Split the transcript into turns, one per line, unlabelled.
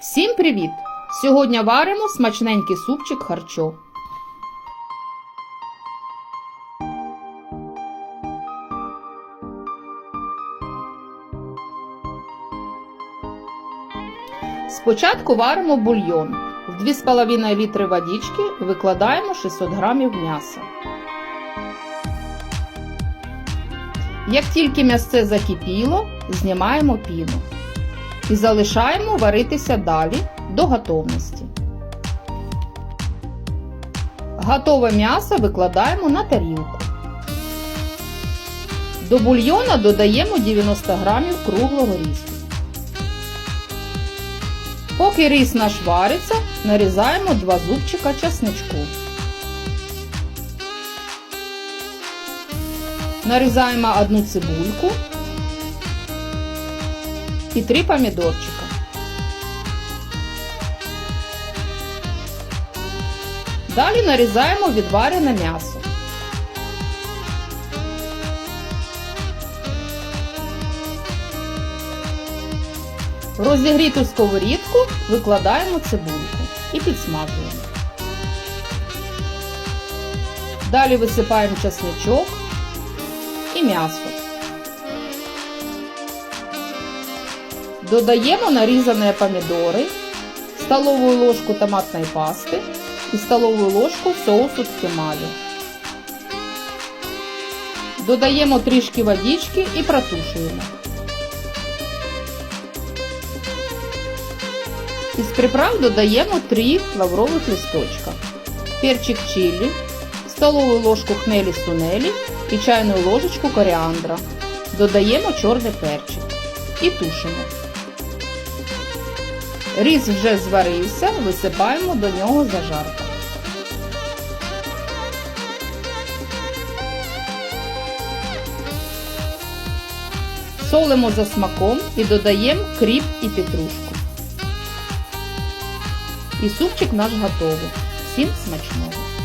Всім привіт! Сьогодні варимо смачненький супчик харчо. Спочатку варимо бульйон. В 2,5 літри водички викладаємо 600 грамів м'яса. Як тільки м'ясце закипіло, знімаємо піну і залишаємо варитися далі до готовності. Готове м'ясо викладаємо на тарілку. До бульйона додаємо 90 грамів круглого рису. Поки рис наш вариться, нарізаємо 2 зубчика часничку. Нарізаємо одну цибульку і 3 помідорчика. Далі нарізаємо відварене м'ясо. В розігріту сковорідку викладаємо цибульку і підсмажуємо. Далі висипаємо чесничок і м'ясо. Додаємо нарізані помідори, столову ложку томатної пасти і столову ложку соусу ткемалі. Додаємо трішки водички і протушуємо. Із приправ додаємо 3 лаврових листочка, перчик чилі, столову ложку хмелі сунелі і чайну ложечку коріандра. Додаємо чорний перчик і тушимо. Рис вже зварився, висипаємо до нього зажарку. Солимо за смаком і додаємо кріп і петрушку. І супчик наш готовий. Всім смачного!